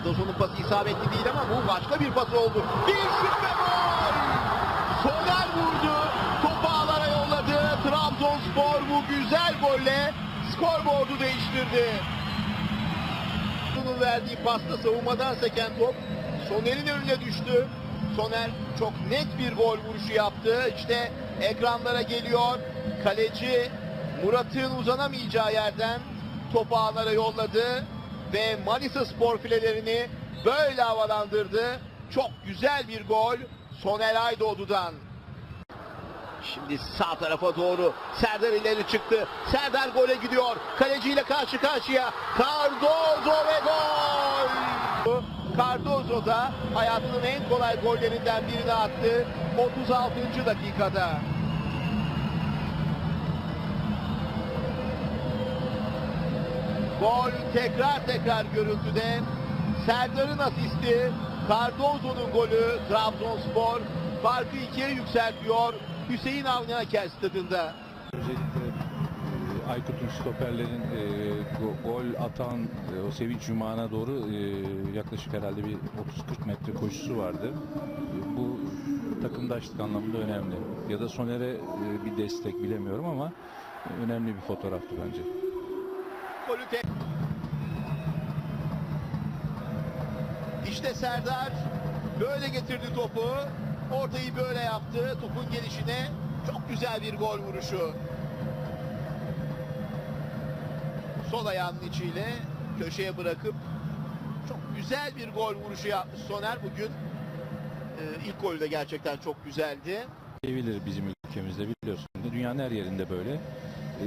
Cardozo'nun pası isabetli değil ama bu başka bir pas oldu. Bir şut ve gol! Soner vurdu. Topu ağlara yolladı. Trabzonspor bu güzel golle skorboardu değiştirdi. Bunun verdiği pasta savunmadan seken top Soner'in önüne düştü. Soner çok net bir gol vuruşu yaptı. İşte ekranlara geliyor. Kaleci Murat'ın uzanamayacağı yerden topu ağlara yolladı ve Manisa spor filelerini böyle havalandırdı. Çok güzel bir gol Soner Aydoğdu'dan. Şimdi sağ tarafa doğru Serdar ileri çıktı. Serdar gole gidiyor. Kaleciyle karşı karşıya. Cardozo ve gol! Cardozo da hayatının en kolay gollerinden birini attı. 36. dakikada. Gol tekrar tekrar görüldüde. Serdar'ın asisti, Cardozo'nun golü Trabzonspor farkı ikiye yükseltiyor Hüseyin Avni Aker stadında. E, Aykut'un stoperlerin e, go- gol atan e, o sevinç yumağına doğru e, yaklaşık herhalde bir 30-40 metre koşusu vardı. E, bu takımdaşlık anlamında önemli. Ya da Soner'e e, bir destek bilemiyorum ama e, önemli bir fotoğraftı bence. Golü tek. İşte Serdar böyle getirdi topu. Ortayı böyle yaptı. Topun gelişine çok güzel bir gol vuruşu. Sol ayağının içiyle köşeye bırakıp çok güzel bir gol vuruşu yapmış Soner bugün. Ee, ilk golü de gerçekten çok güzeldi. Sevilir bizim ülkemizde biliyorsun. Dünyanın her yerinde böyle. E,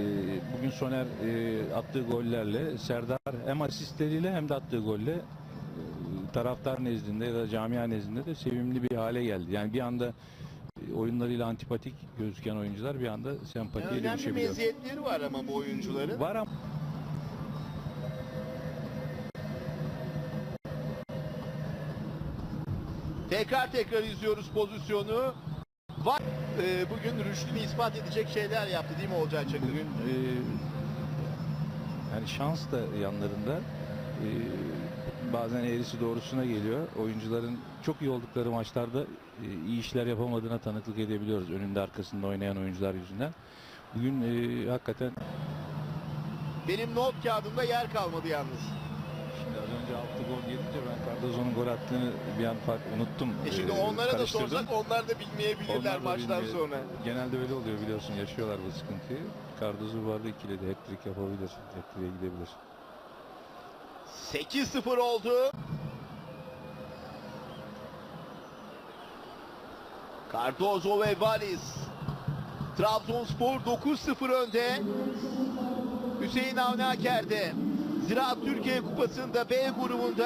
bugün Soner e, attığı gollerle Serdar hem asistleriyle hem de attığı golle e, taraftar nezdinde ya da camia nezdinde de sevimli bir hale geldi. Yani bir anda e, oyunlarıyla antipatik gözüken oyuncular bir anda sempatiye önemli dönüşebiliyor. meziyetleri var ama bu oyuncuların. Var ama Tekrar tekrar izliyoruz pozisyonu. Var. Ee, bugün rüştünü ispat edecek şeyler yaptı değil mi Olcay Çakır? bugün e, yani şans da yanlarında e, bazen eğrisi doğrusuna geliyor. Oyuncuların çok iyi oldukları maçlarda e, iyi işler yapamadığına tanıklık edebiliyoruz. Önünde arkasında oynayan oyuncular yüzünden. Bugün e, hakikaten Benim not kağıdımda yer kalmadı yalnız. şimdi az önce 6 gol Cardozo'nun gol attığını bir an fark unuttum. E şimdi E, onlara da sorsak onlar da bilmeyebilirler Onlar da maçtan bilmiyor. sonra. Genelde öyle oluyor biliyorsun yaşıyorlar bu sıkıntıyı. Cardozo arada ikili de hat-trick yapabilir. Hat-trick'e gidebilir. 8-0 oldu. Cardozo ve Valis. Trabzonspor 9-0 önde. Hüseyin Avni Aker'de. Ziraat Türkiye Kupası'nda B grubunda